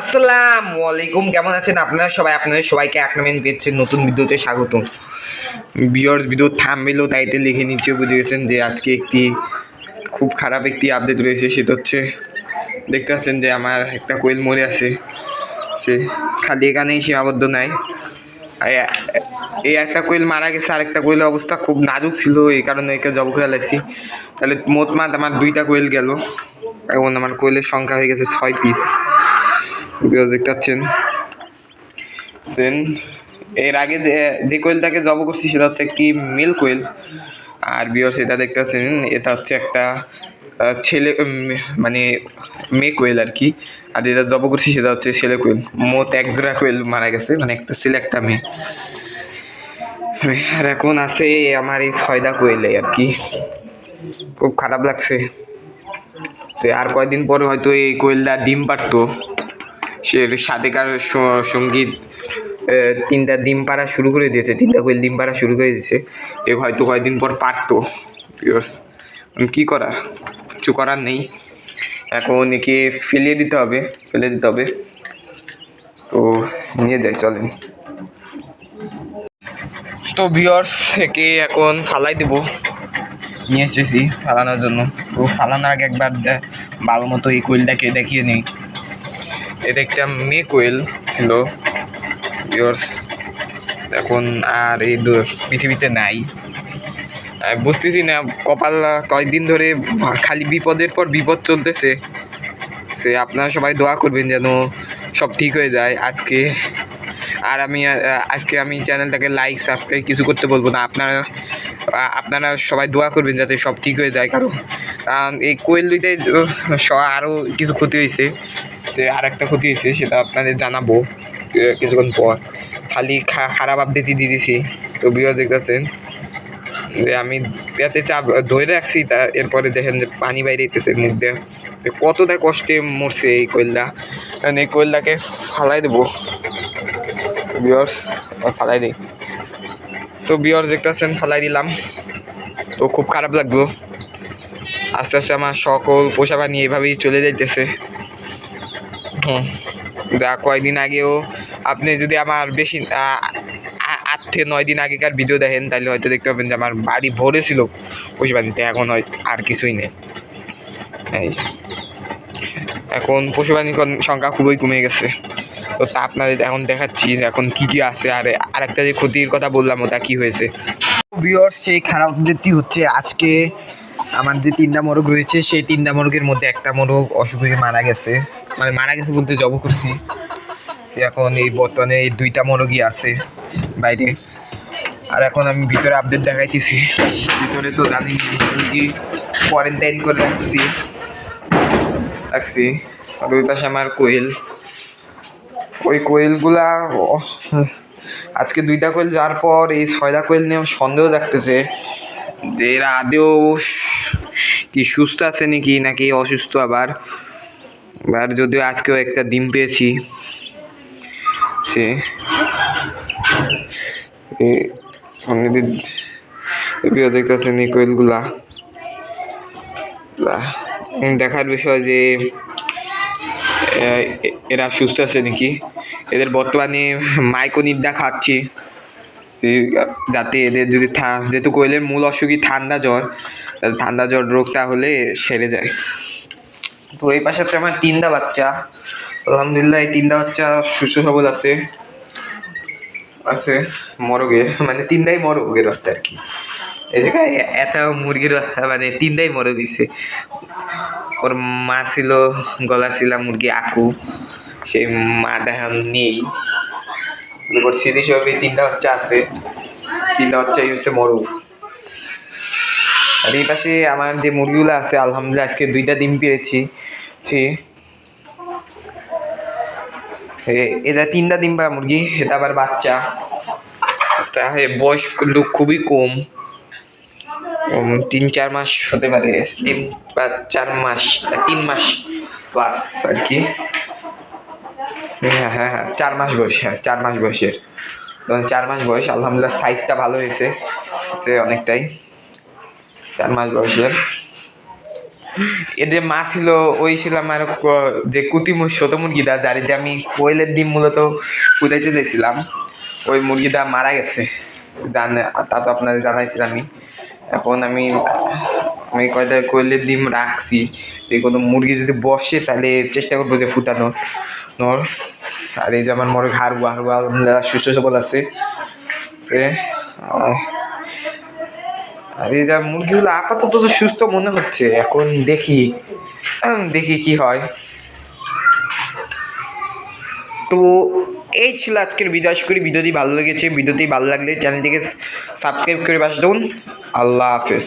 আসসালামু আলাইকুম, কেমন আছেন আপনারা সবাই? আপনাদের সবাইকে এক নামে দিচ্ছেন নতুন ভিডিওতে স্বাগত। বিয়ার্স ভিডিও থামবেলেও টাইটেল লিখে নিচে বুঝে গেছেন যে আজকে একটি খুব খারাপ একটি আপডেট রয়েছে, সেটা হচ্ছে দেখতে পাচ্ছেন যে আমার একটা কোয়েল মরে আছে। সে খালি এখানেই সীমাবদ্ধ নাই। এই একটা কোয়েল মারা গেছে, আর একটা কোয়েলের অবস্থা খুব নাজুক ছিল, এই কারণে একে জব করে লাইছি তাহলে মোট মাত আমার দুইটা কোয়েল গেল এখন আমার কোয়েলের সংখ্যা হয়ে গেছে ছয় পিস ভিডিও দেখতে পাচ্ছেন দেন এর আগে যে যে কোয়েলটাকে জব করছি সেটা হচ্ছে একটি মেল কোয়েল। আর বিয়র সেটা দেখতে এটা হচ্ছে একটা ছেলে মানে মেয়ে কোয়েল আর কি। আর যেটা জব করছি সেটা হচ্ছে ছেলে কোয়েল। মোট এক জোড়া কোয়েল মারা গেছে মানে একটা ছেলে, একটা মেয়ে। আর এখন আছে আমার এই ছয়টা কোয়েলে আর কি। খুব খারাপ লাগছে। তো আর কয়দিন পরে হয়তো এই কোয়েলটা ডিম পারতো। সে সাথেকার স- সংগীত তিনটা ডিম পাড়া শুরু করে দিয়েছে, তিনটা কোয়েল ডিম পাড়া শুরু করে দিয়েছে। এ হয়তো কয়দিন পর পারতো। কী করার? কিছু করার নেই। এখন একে ফেলিয়ে দিতে হবে ফেলে দিতে হবে। তো নিয়ে যাই, চলেন। তো বিয়র্স একে এখন ফালাই দেব। নিয়ে এসেছি ফালানোর জন্য। তো ফালানোর আগে একবার ভালো মতো এই কোয়েলটাকে দেখিয়ে নিই। এটা একটা মেয়ে কোয়েল ছিল বিয়র্স এখন আর এই পৃথিবীতে নাই। বুঝতেছি না, কপাল কয়েকদিন ধরে খালি বিপদের পর বিপদ চলতেছে। সে আপনারা সবাই দোয়া করবেন যেন সব ঠিক হয়ে যায়। আজকে আর আমি আজকে আমি চ্যানেলটাকে লাইক সাবস্ক্রাইব কিছু করতে বলব না। আপনারা আপনারা সবাই দোয়া করবেন যাতে সব ঠিক হয়ে যায়। কারণ এই কোয়েল দুইটাই আরও কিছু ক্ষতি হয়েছে। যে আর একটা ক্ষতি হয়েছে সেটা আপনাদের জানাব কিছুক্ষণ পর। খালি খারাপ আপডেটই দিয়ে দিছি। তো বিয়ে দেখতেছেন যে আমি পেতে চাপ, ধরে রাখছি, তা এরপরে দেখেন যে পানি বাইরে যেতেছে মুখ দিয়ে। কতটা কষ্টে মরছে এই কয়লা। এই কয়লাকে ফালাই দেবো। বিয়র্স ফালাই দিই। তো বিয়র দেখতেছেন, ফালাই দিলাম। তো খুব খারাপ লাগল। আস্তে আস্তে আমার সকল পোষা পানি এভাবেই চলে যাইতেছে। হুম যা কয়েকদিন আগেও আপনি যদি আমার বেশি আট থেকে নয় দিন আগেকার ভিডিও দেখেন তাহলে হয়তো দেখতে পাবেন যে আমার বাড়ি ভরে ছিল। পশু এখন হয় আর কিছুই নেই। এই। এখন পশু সংখ্যা খুবই কমে গেছে। তো তা আপনাদের এখন দেখাচ্ছি যে এখন কি কি আছে আর আরেকটা যে ক্ষতির কথা বললাম ওটা কি হয়েছে? বিয়র সেই খারাপ যেটি হচ্ছে আজকে আমার যে তিনটা মোরগ রয়েছে, সেই তিনটা মোরগের মধ্যে একটা মোরগ অসুখ হয়ে মারা গেছে। মানে মারা গেছে বলতে জব করছি। এখন এই বর্তমানে এই দুইটা মোরগই আছে বাইরে। আর এখন আমি ভিতরে আপডেট দেখাইতেছি। ভিতরে তো জানি মুরগি কোয়ারেন্টাইন করে রাখছি। রাখছি। আর ওই পাশে আমার কোয়েল। ওই কোয়েলগুলা আজকে দুইটা কোয়েল যাওয়ার পর এই ছয়টা কোয়েল নিয়ে সন্দেহ থাকতেছে যে এরা আদেও কি সুস্থ আছে নাকি নাকি অসুস্থ আবার? আর যদিও আজকেও একটা ডিম পেয়েছি। এ- অন্যদিন দেখতেছেন কোয়েলগুলা। দেখার বিষয় যে এরা সুস্থ আছে নাকি? এদের বর্তমানে মাইকোনিডা খাচ্ছি। যাতে এদের যদি যেহেতু কোয়েলের মূল অসুখই ঠান্ডা জ্বর ঠান্ডা জ্বর রোগটা হলে সেরে যায়। তো এই পাশে হচ্ছে আমার তিনটা বাচ্চা। আলহামদুলিল্লাহ এই তিনটা বাচ্চা সুস্থ সবল আছে। আছে মরগের মানে তিনটাই মরগের বাচ্চা আর কি। এই জায়গায় এত মুরগির মানে তিনটাই মরে দিছে। ওর মা ছিল, গলা ছিল মুরগি, আকু। সেই মা দেখা নেই। এরপর সিরিজ হবে তিনটা বাচ্চা আছে। তিনটা বাচ্চাই হচ্ছে মরু। আর এই পাশে আমার যে মুরগিগুলো আছে, আলহামদুলিল্লাহ আজকে দুইটা ডিম পেয়েছি এটা তিনটা ডিম পাড়া মুরগি, এটা আবার বাচ্চা। তা এ, বয়স কিন্তু খুবই কম। তিন, চার মাস হতে পারে। তিন বা চার মাস, তিন মাস প্লাস আর কি। হ্যাঁ হ্যাঁ হ্যাঁ চার মাস বয়স হ্যাঁ চার মাস বয়সের। চার মাস বয়স, আলহামদুলিল্লাহ সাইজটা ভালো হয়েছে সে অনেকটাই। চার মাস বয়সের। এর যে মা ছিল, ওই ছিল আমার যে কুতি মুর শত মুরগিটা, যার যে আমি কোয়েলের ডিম মূলত কুদাইতে চাইছিলাম, ওই মুরগিটা মারা গেছে। জান, তা তো আপনাদের জানাইছিলাম আমি। এখন আমি আমি কয়টা কোয়েলের ডিম রাখছি, যে কোনো মুরগি যদি বসে তাহলে চেষ্টা করব যে ফুটানোর। নোর। আর এই যে আমার মোর হাড়ুয়া আলহামদুলিল্লাহ সুস্থ সবল আছে। আর এই যা মুরগিগুলো আপাতত তো সুস্থ মনে হচ্ছে। এখন দেখি দেখি কি হয়। তো এই ছিল আজকের ভিডিও আশা করি ভিডিওটি ভালো লেগেছে। ভিডিওটি ভালো লাগলে চ্যানেলটিকে সাবস্ক্রাইব করে বাস বাসা আল্লাহ হাফেজ।